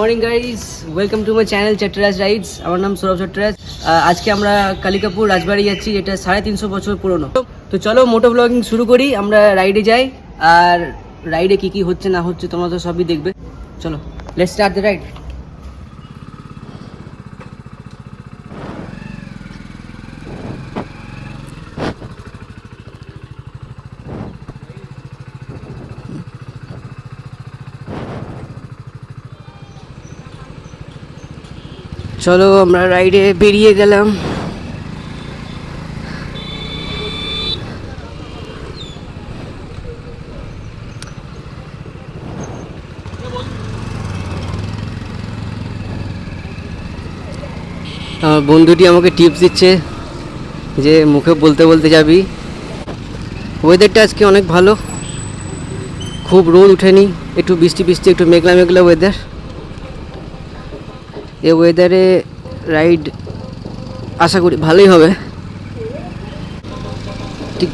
Morning guys welcome to my channel Chattaraj rides আমার নাম সৌরভ চট্টরাজ আজকে আমরা কালিকাপুর রাজবাড়ি যাচ্ছি, যেটা সাড়ে তিনশো বছর পুরনো। তো চলো, মোটো ব্লগিং শুরু করি। আমরা রাইডে যাই। আর রাইডে কি কি হচ্ছে, না হচ্ছে, তোমরা তো সবই দেখবে। চলো লেটস স্টার্ট দ্য রাইড চলো, আমরা রাইডে বেরিয়ে গেলাম। আমার বন্ধুটি আমাকে টিপস দিচ্ছে যে মুখে বলতে বলতে যাবি। ওয়েদারটা আজকে অনেক ভালো। খুব রোদ উঠেনি, একটু বৃষ্টি বৃষ্টি, একটু মেঘলা মেঘলা ওয়েদার এ ওয়েদারে রাইড আশা করি ভালোই হবে টিক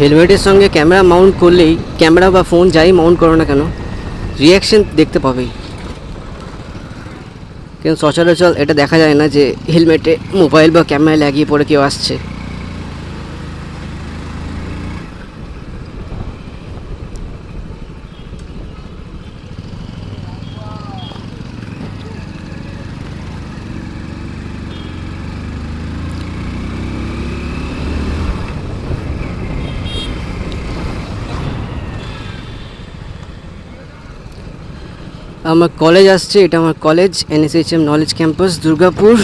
হেলমেটের সঙ্গে ক্যামেরা মাউন্ট করলেই ক্যামেরা বা ফোন যাই মাউন্ট করো না কেন? রিয়াকশন দেখতে পাবেই। কিন্তু সচরাচর এটা দেখা যায় না যে হেলমেটে মোবাইল বা ক্যামেরা লাগিয়ে পড়ে কেউ আসছে। আমার কলেজ আসছে, এটা আমার college NSHM knowledge campus Durgapur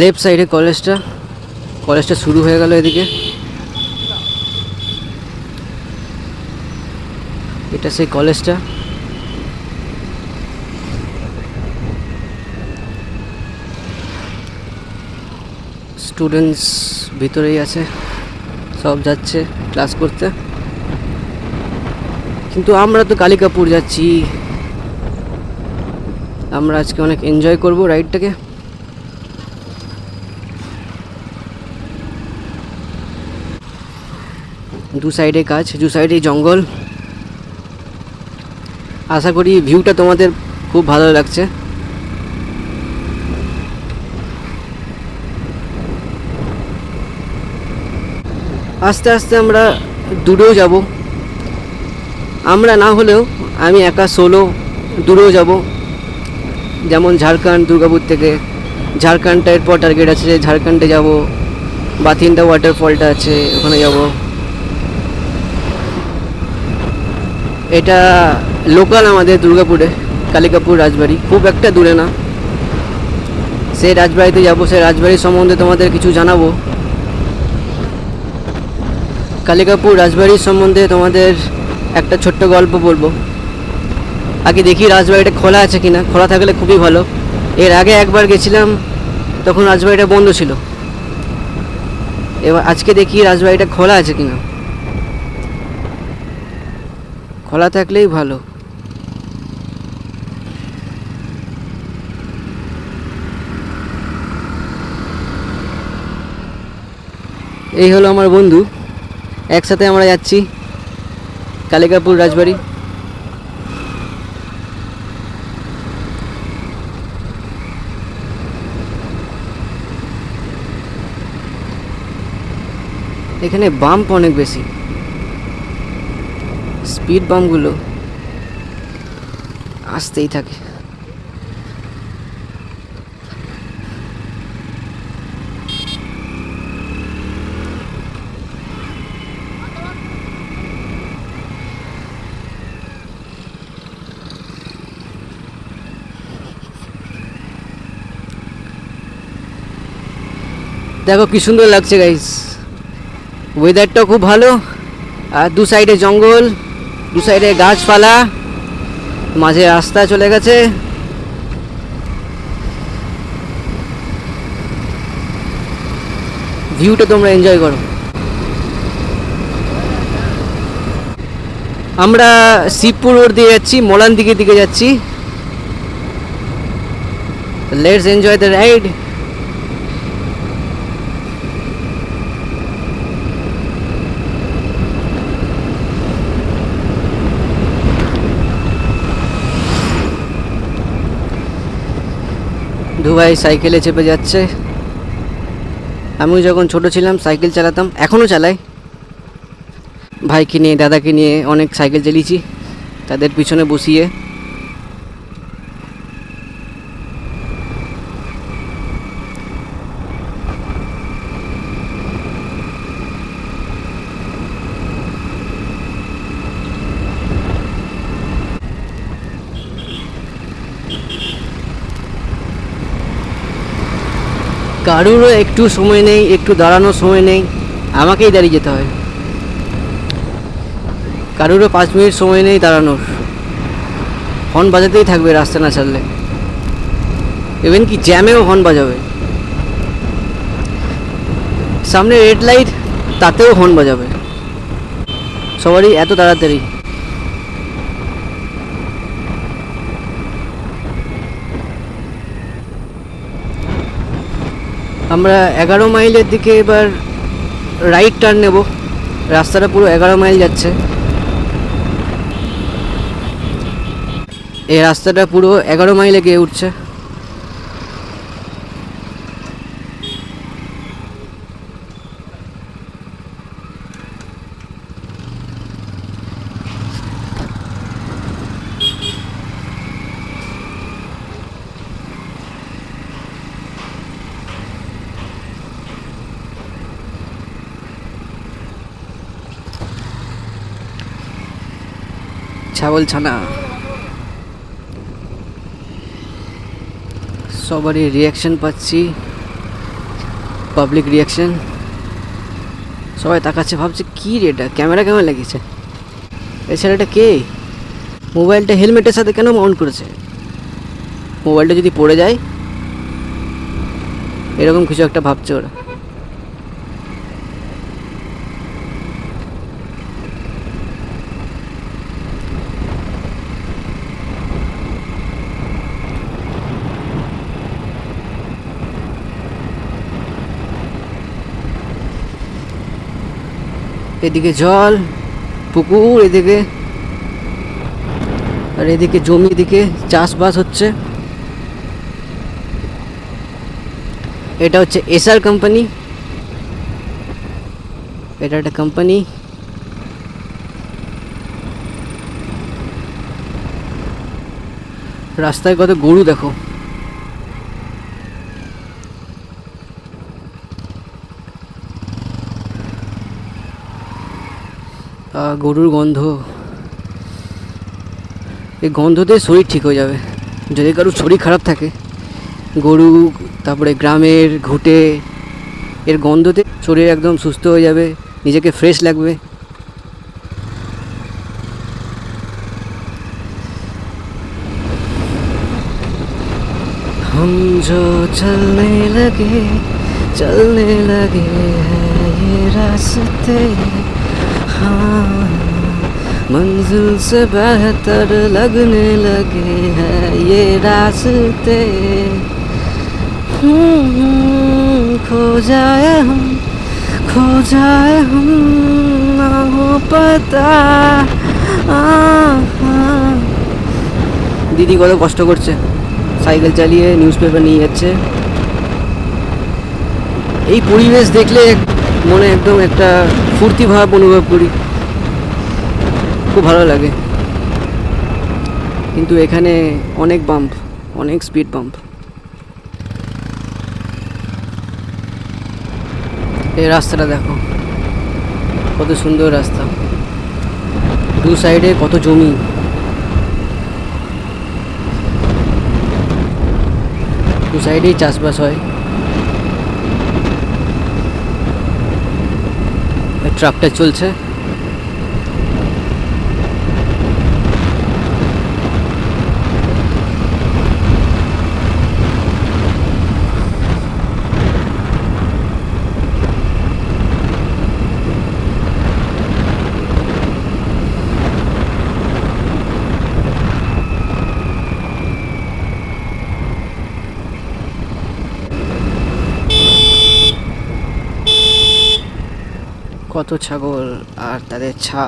left সাইডে কলেজটা কলেজটা শুরু হয়ে গেল এদিকে। এটা সেই কলেজটা স্টুডেন্টস ভিতরেই আছে, সব যাচ্ছে ক্লাস করতে। কিন্তু আমরা তো কালিকাপুর যাচ্ছি। আমরা আজকে অনেক এনজয় করব রাইডটাকে দু সাইডে কাজ দু সাইডে জঙ্গল। আশা করি ভিউটা তোমাদের খুব ভালো লাগছে। আস্তে আস্তে আমরা দূরেও যাব। আমরা না হলেও আমি একা সোলো দূরেও যাব। যেমন ঝাড়খণ্ড, দুর্গাপুর থেকে। ঝাড়খণ্ডটা এরপর টার্গেট আছে যে ঝাড়খণ্ডে যাব। বাথিনটা ওয়াটারফলটা আছে, ওখানে যাব। এটা লোকাল আমাদের দুর্গাপুরে, কালিকাপুর, রাজবাড়ি। খুব একটা দূরে না। সেই রাজবাড়িতে যাব সেই রাজবাড়ির সম্বন্ধে তোমাদের কিছু জানাব। কালিকাপুর রাজবাড়ির সম্বন্ধে তোমাদের একটা ছোট্ট গল্প বলব। আগে দেখি রাজবাড়িটা খোলা আছে কিনা। খোলা থাকলে খুবই ভালো। এর আগে একবার গেছিলাম, তখন রাজবাড়িটা বন্ধ ছিল। এবার আজকে দেখি রাজবাড়িটা খোলা আছে কিনা। খোলা থাকলেই ভালো। এই হলো আমার বন্ধু। একসাথে আমরা যাচ্ছি। কালিকাপুর রাজবাড়ি। এখানে বাম্প অনেক বেশি। স্পিড বাম্পগুলো আসতেই থাকে। দেখো কি সুন্দর লাগছে গাইস ওয়েদারটাও খুব ভালো। আর দু সাইডে জঙ্গল, দু সাইডে গাছপালা, মাঝে রাস্তা চলে গেছে। ভিউটা তোমরা এনজয় করো। আমরা শিবপুর রোড দিয়ে যাচ্ছি মলান দিকে দিকে যাচ্ছি। লেটস এনজয় দ্য রাইড দুবাই সাইকেলে চেপে যাচ্ছে। আমিও যখন ছোট ছিলাম, সাইকেল চালাতাম, এখনও চালাই। ভাইকে নিয়ে, দাদাকে নিয়ে অনেক সাইকেল চালিয়েছি, তাদের পিছনে বসিয়ে। কারুরও একটু সময় নেই, একটু দাঁড়ানোর সময় নেই। আমাকেই দাঁড়িয়ে যেতে হয়। কারুরও পাঁচ মিনিট সময় নেই দাঁড়ানোর। হর্ন বাজাতেই থাকবে রাস্তা না ছাড়লে। ইভেন কি জ্যামেও হর্ন বাজাবে। সামনে রেড লাইট তাতেও হর্ন বাজাবে। সবারই এত তাড়াতাড়ি। আমরা এগারো মাইলের দিকে এবার রাইট টার্ন নেব। রাস্তাটা পুরো এগারো মাইল যাচ্ছে। এই রাস্তাটা পুরো এগারো মাইলে গিয়ে উঠছে। ছাগল ছানা। সবারই রিয়াকশন পাচ্ছি। পাবলিক রিয়াকশন সবাই তাকাচ্ছে, ভাবছে কী রে এটা? ক্যামেরা কেমন লাগিয়েছে ছেলেটা কে? মোবাইলটা হেলমেটের সাথে কেন মাউন্ট করেছে? মোবাইলটা যদি পড়ে যায়, এরকম কিছু একটা ভাবছে ওরা। এদিকে জল, পুকুর, এদিকে আর এদিকে জমি, এদিকে চাষবাস হচ্ছে। এটা হচ্ছে এসআর কোম্পানি। এটা একটা কোম্পানি। রাস্তায় কত গরু দেখো। গরুর গন্ধ এই গন্ধতে শরীর ঠিক হয়ে যাবে যদি কারোর শরীর খারাপ থাকে গরু তারপরে গ্রামের ঘুটে এর গন্ধতে শরীর একদম সুস্থ হয়ে যাবে নিজেকে ফ্রেশ লাগবে हम जो चलने लगे चलने लगे हैं ये रास्ते हाँ मंजिल से बेहतर लगने लगे हैं ये रास्ते हम्म, खो जाए हम खो जाए हम ना हो पता আহ, আহ। দিদি কত কষ্ট করছে সাইকেল চালিয়ে নিউজ পেপার নিয়ে যাচ্ছে এই পরিবেশ দেখলে এক- মনে একদম একটা ফুর্তি ভাব অনুভব করি খুব ভালো লাগে। কিন্তু এখানে অনেক বাম্প অনেক স্পিড বাম্প এই রাস্তাটা দেখো, কত সুন্দর রাস্তা। দু সাইডে কত জমি। দু সাইডেই চাষবাস হয়। ট্রাকটা চলছে। কত ছাগল আর তাদের ছা।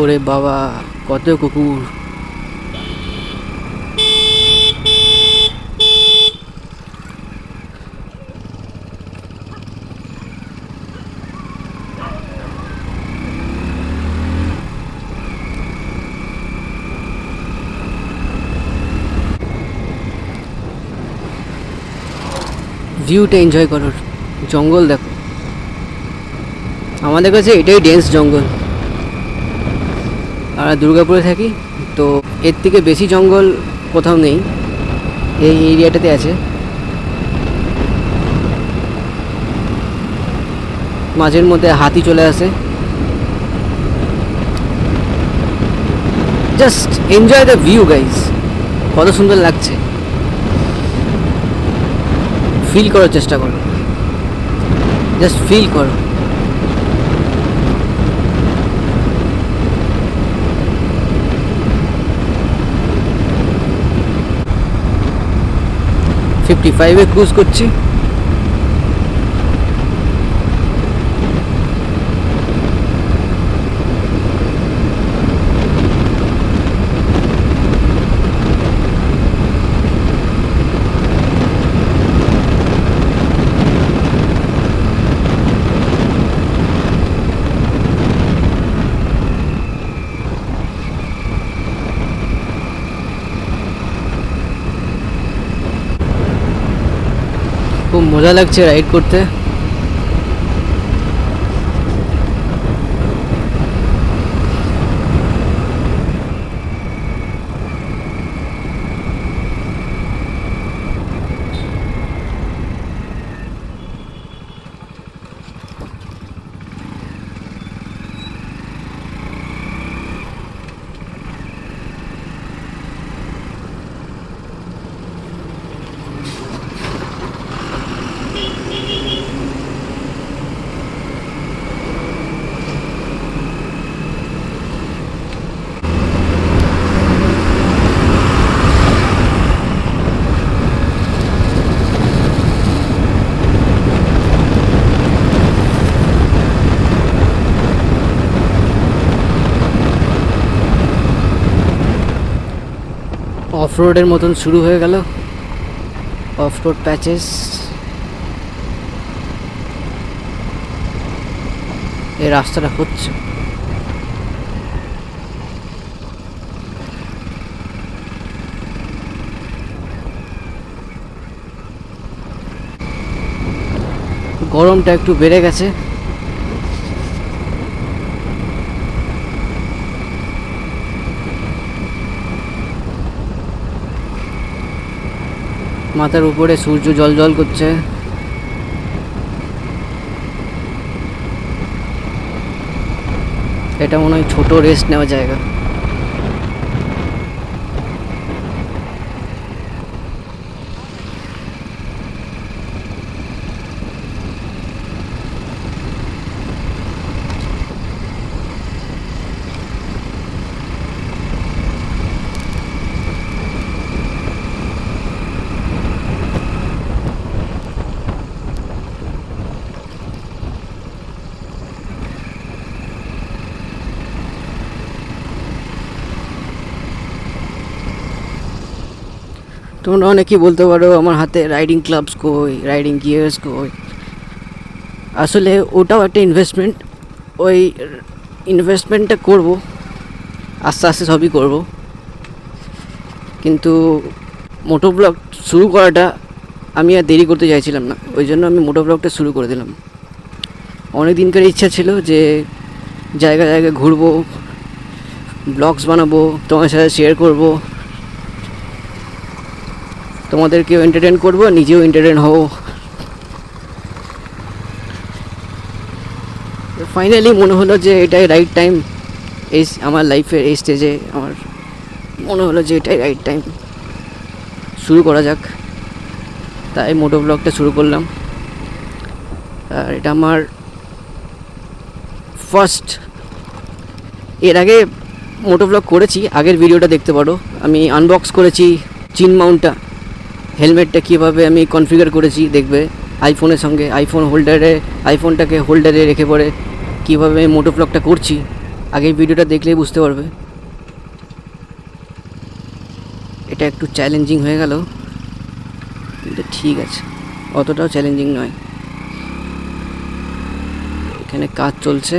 ওরে বাবা কত কুকুর। ভিউটা এনজয় করো। জঙ্গল দেখো। আমাদের কাছে এটাই ডেন্স জঙ্গল। আমরা দুর্গাপুরে থাকি, তো এর থেকে বেশি জঙ্গল কোথাও নেই। এই এরিয়াটাতে আছে। মাঝের মধ্যে হাতি চলে আসে। Just enjoy the view guys কত সুন্দর লাগছে। ফিল করার চেষ্টা করো। জাস্ট ফিল করো। ফিফটি ফাইভে ক্রুজ করছি। খুব মজা লাগছে রাইড করতে অফ রোডের মতন শুরু হয়ে গেল। Off road patches. এই রাস্তাটা হচ্ছে। গরমটা একটু বেড়ে গেছে। মাথার উপরে সূর্য জল জল করছে। এটা মনে হয় ছোট রেস্ট নেওয়ার জায়গা। তোমরা অনেকেই বলতে পারো আমার হাতে রাইডিং ক্লাবস কই রাইডিং গিয়ার্স কই। আসলে ওটাও একটা ইনভেস্টমেন্ট ওই ইনভেস্টমেন্টটা করব, আস্তে আস্তে সবই করব। কিন্তু মোটো ব্লগ শুরু করাটা আমি আর দেরি করতে চাইছিলাম না, ওই জন্য আমি মোটো ব্লগটা শুরু করে দিলাম। অনেক দিনকার ইচ্ছা ছিল যে জায়গা জায়গায় ঘুরবো ব্লগস বানাবো তোমার সাথে শেয়ার করব। তোমাদেরকেও এন্টারটেন করব, নিজেও এন্টারটেন হব। ফাইনালি মনে হলো যে এটাই রাইট টাইম এই আমার লাইফের এই স্টেজে আমার মনে হলো যে এটাই রাইট টাইম শুরু করা যাক। তাই মোটো ব্লগটা শুরু করলাম। আর এটা আমার ফার্স্ট এর আগে মোটো ব্লগ করেছি, আগের ভিডিওটা দেখতে পারো। আমি আনবক্স করেছি চিন মাউন্টটা হেলমেটটা কীভাবে আমি কনফিগার করেছি দেখবে? আইফোনের সঙ্গে আইফোন হোল্ডারে আইফোনটাকে হোল্ডারে রেখে পরে কীভাবে আমি মোটো ব্লগটা করছি আগের ভিডিওটা দেখলেই বুঝতে পারবে। এটা একটু চ্যালেঞ্জিং হয়ে গেল, কিন্তু ঠিক আছে, অতটাও চ্যালেঞ্জিং নয়। এখানে কাজ চলছে।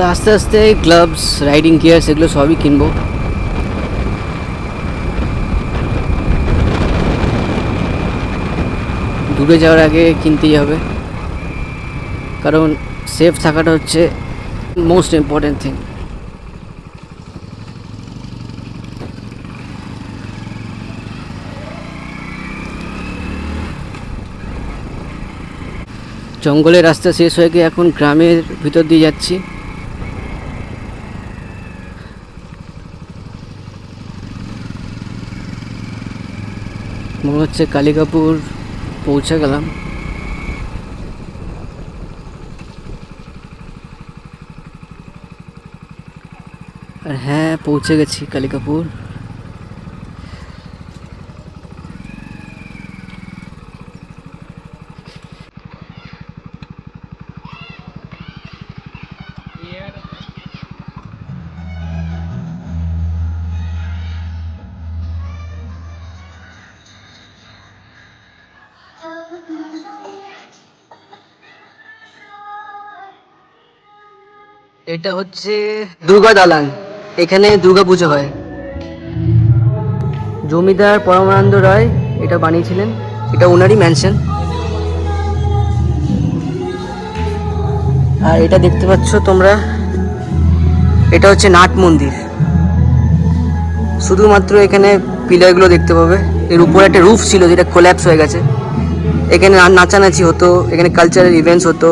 তো আস্তে আস্তে গ্লাভস রাইডিং গিয়ার্স এগুলো সবই কিনবো। দূরে যাওয়ার আগে কিনতেই হবে। কারণ সেফ থাকাটা হচ্ছে মোস্ট ইম্পর্ট্যান্ট থিং জঙ্গলের রাস্তা শেষ হয়ে গিয়ে এখন গ্রামের ভিতর দিয়ে যাচ্ছি। হচ্ছে কালিকাপুর পৌঁছে গেলাম আর হ্যাঁ পৌঁছে গেছি কালিকাপুর। এটা হচ্ছে দুর্গা দালান। এখানে দুর্গা পুজো হয়। জমিদার পরমানন্দ রায় এটা বানিয়েছিলেন। এটা ওনারই ম্যানশন আর এটা দেখতে পাচ্ছ তোমরা, এটা হচ্ছে নাট মন্দির। শুধুমাত্র এখানে পিলারগুলো দেখতে পাবে। এর উপরে একটা রুফ ছিল যেটা কোল্যাপস হয়ে গেছে। এখানে নাচানাচি হতো, এখানে কালচারাল ইভেন্টস হতো,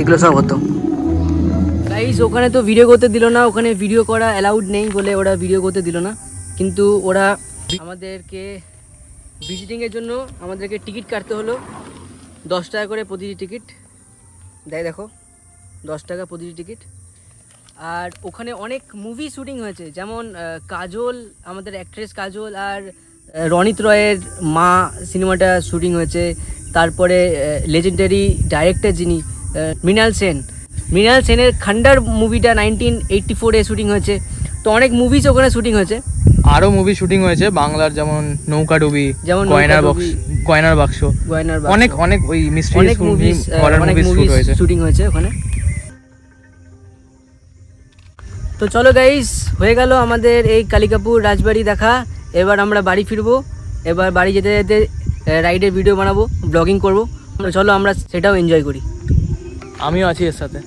এগুলো সব হতো। গাইজ ওখানে তো ভিডিও করতে দিল না, ওখানে ভিডিও করা অ্যালাউড নেই বলে ওরা ভিডিও করতে দিল না। কিন্তু ওরা আমাদেরকে ভিজিটিংয়ের জন্য আমাদেরকে টিকিট কাটতে হলো। দশ টাকা করে প্রতিটি টিকিট দেয় দেখো, দশ টাকা প্রতিটি টিকিট আর ওখানে অনেক মুভি শুটিং হয়েছে, যেমন কাজল, আমাদের অ্যাক্ট্রেস কাজল আর রনিত রয়ের মা সিনেমাটা শুটিং হয়েছে। তারপরে লেজেন্ডারি ডাইরেক্টর যিনি মৃণাল সেন। মৃণাল সেনের খান্ডার মুভিটা নাইনটিন এইটটি ফোরে শুটিং হয়েছে। তো অনেক মুভিজ ওখানে শুটিং হয়েছে। আরও মুভি শুটিং হয়েছে বাংলার যেমন নৌকাডুবি যেমন কয়নার বক্স কয়নার বাক্স। গয়নার। অনেক অনেক ওই মিস্ট্রি অনেক মুভিজ অনেক মুভি শুটিং হয়েছে। ওখানে। তো চলো গাইস হয়ে গেল আমাদের এই কালিকাপুর রাজবাড়ি দেখা। এবার আমরা বাড়ি ফিরবো। এবার বাড়ি যেতে যেতে রাইডের ভিডিও বানাবো ব্লগিং করব। চলো আমরা সেটাও এনজয় করি। আমিও আছি এর সাথে।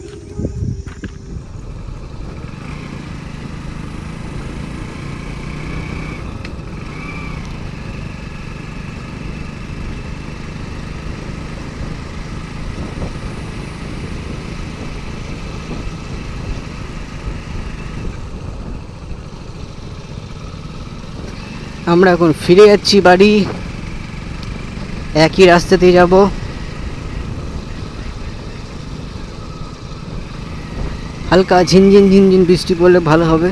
আমরা এখন ফিরে যাচ্ছি বাড়ি। একই রাস্তাতে যাব। হালকা ঝিনঝিন ঝিনঝিন বৃষ্টি পড়লে ভালো হবে।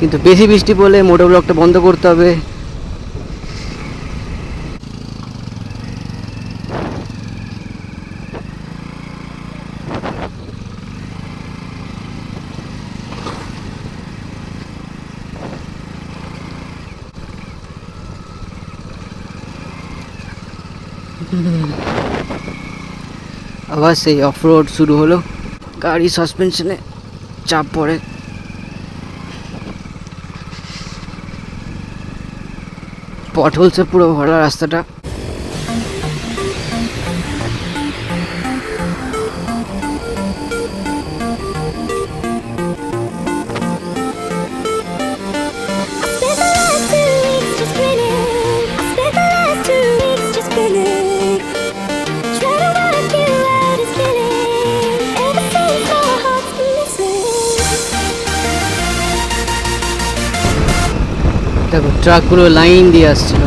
কিন্তু বেশি বৃষ্টি পড়লে মোটর ব্লকটা বন্ধ করতে হবে। আবার সেই অফ রোড শুরু হলো। গাড়ি সাসপেনশনে চাপ পড়ে। পটহলসে পুরো ভরা রাস্তাটা। ট্রাকগুলো লাইন দিয়ে আসছিল।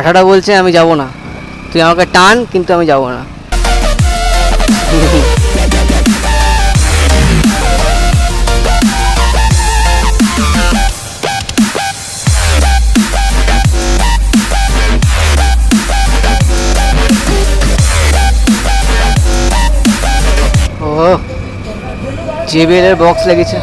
পাঠাটা বলছে, আমি যাব না। তুই আমাকে টান, কিন্তু আমি যাব না। ও জেবিএলের বক্স লেগেছে।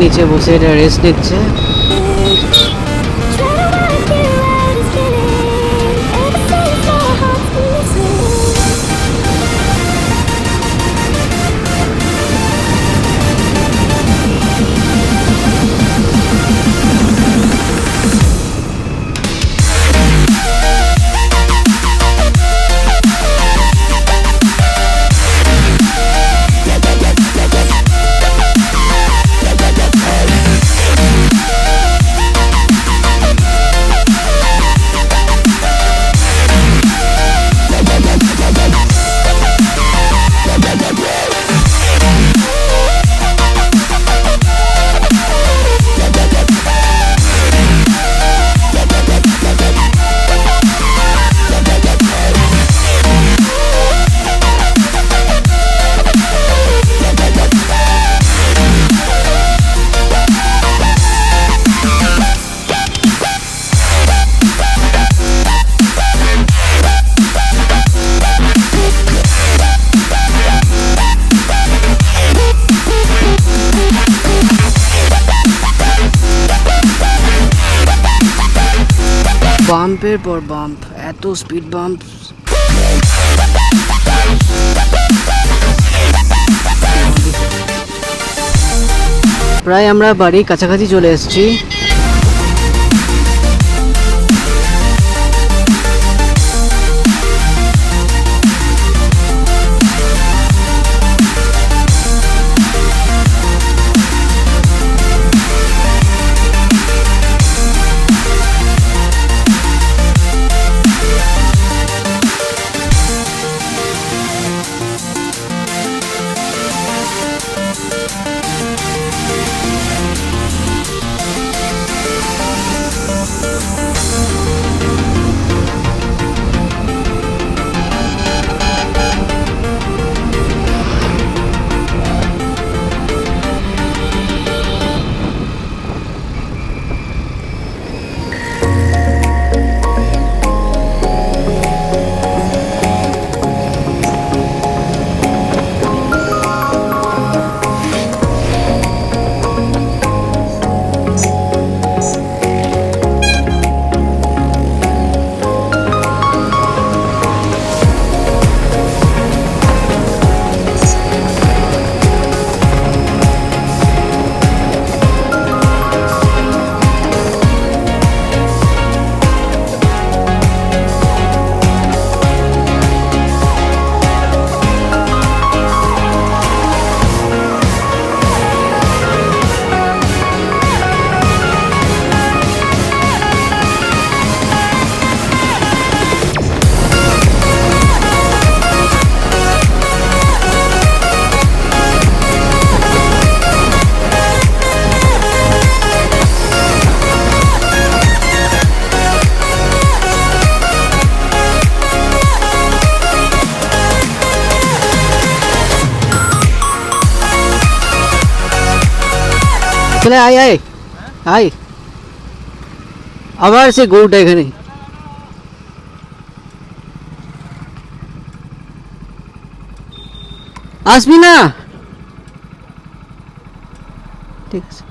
নিচে বসে এটা রেস্ট নিচ্ছে। বাম্পের পর বাম্প এত স্পিড বাম্প। প্রায় আমরা বাড়ির কাছাকাছি চলে এসেছি। চলে আয় আয় আয় আবার সে গরুটা এখানে আসবি না ঠিক আছে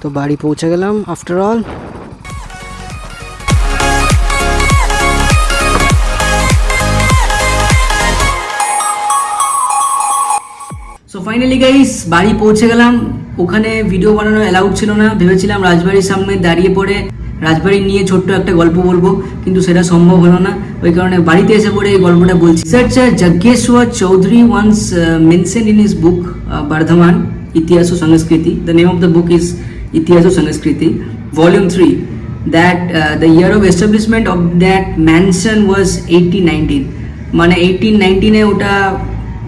তো বাড়ি পৌঁছে গেলাম আফটার অল ফাইনালি গাইস বাড়ি পৌঁছে গেলাম। ওখানে ভিডিও বানানো অ্যালাউড ছিল না। ভেবেছিলাম রাজবাড়ির সামনে দাঁড়িয়ে পড়ে রাজবাড়ি নিয়ে ছোট্ট একটা গল্প বলব, কিন্তু সেটা সম্ভব হলো না। ওই কারণে বাড়িতে এসে পড়ে এই গল্পটা বলছি। Researcher Yajneswar Chowdhury once mention in his book Bardhaman Itihas O Sanskriti the name of the book is Itihas O Sanskriti volume three that the year year of establishment that that was was 1819 মানে eighteen নাইনটিনে ওটা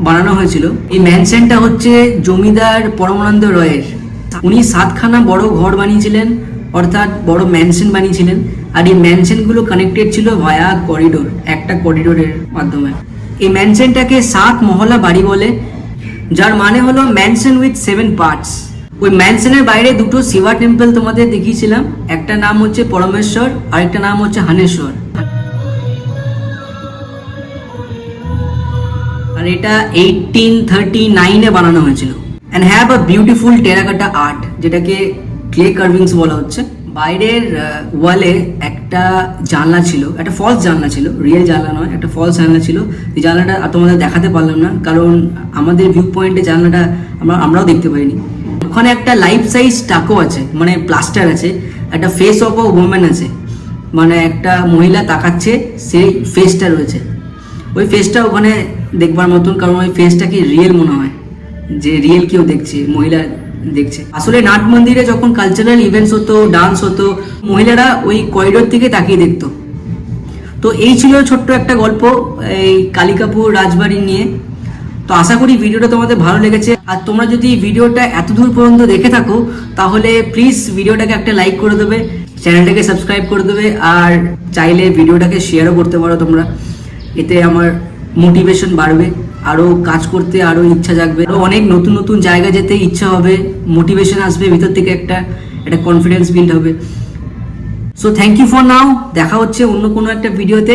বানানো হয়েছিল। এই ম্যানশনটা হচ্ছে জমিদার পরমানন্দ রয়ের। উনি সাতখানা বড় ঘর বানিয়েছিলেন, অর্থাৎ বড় ম্যানশন বানিয়েছিলেন, আর এই ম্যানশনগুলো কানেক্টেড ছিল ভায়া করিডোর একটা করিডোরের মাধ্যমে। এই ম্যানশনটাকে সাত মহলা বাড়ি বলে, যার মানে হলো ম্যানশন উইথ সেভেন পার্টস ওই ম্যানশনের বাইরে দুটো শিবা টেম্পল তোমাদের দেখিয়েছিলাম, একটা নাম হচ্ছে পরমেশ্বর, আরেকটা নাম হচ্ছে হানেশ্বর। আর এটা এইটিন থার্টি নাইনে বানানো হয়েছিল। And have a beautiful terracotta art যেটাকে ক্লে কার্ভিংস বলা হচ্ছে। বাইরের ওয়ালে একটা জানলা ছিল, একটা ফলস জানলা ছিল রিয়েল জানলা নয়, একটা ফলস জানলা ছিল। এই জানলাটা তোমাদের দেখাতে পারলাম না, কারণ আমাদের ভিউ পয়েন্টে জানলাটা আমরা আমরাও দেখতে পাইনি ওখানে একটা লাইফ সাইজ টাকো আছে মানে প্লাস্টার আছে, একটা ফেস অফ আ ওমেন আছে। মানে একটা মহিলা তাকাচ্ছে, সেই ফেসটা রয়েছে। ওই ফেসটা ওখানে দেখবার মতন, কারণ ওই ফেসটাকে রিয়েল মনে হয়? যে রিয়েল কেউ দেখছে, মহিলা দেখছে। আসলে নাট মন্দিরে যখন কালচারাল ইভেন্টস হতো ডান্স হতো, মহিলারা ওই করিডোর থেকে তাকিয়ে দেখতো। তো এই ছিল ছোট্ট একটা গল্প এই কালিকাপুর রাজবাড়ি নিয়ে। তো আশা করি ভিডিওটা তোমাদের ভালো লেগেছে। আর তোমরা যদি ভিডিওটা এত দূর পর্যন্ত দেখে থাকো, তাহলে প্লিজ ভিডিওটাকে একটা লাইক করে দেবে চ্যানেলটাকে সাবস্ক্রাইব করে দেবে, আর চাইলে ভিডিওটাকে শেয়ারও করতে পারো তোমরা। এতে আমার মোটিভেশন বাড়বে আরও কাজ করতে আরও ইচ্ছা জাগবে আরও অনেক নতুন নতুন জায়গা যেতে ইচ্ছা হবে মোটিভেশন আসবে, ভিতর থেকে একটা একটা কনফিডেন্স বিল্ড হবে। So thank you for now দেখা হচ্ছে অন্য কোনো একটা ভিডিওতে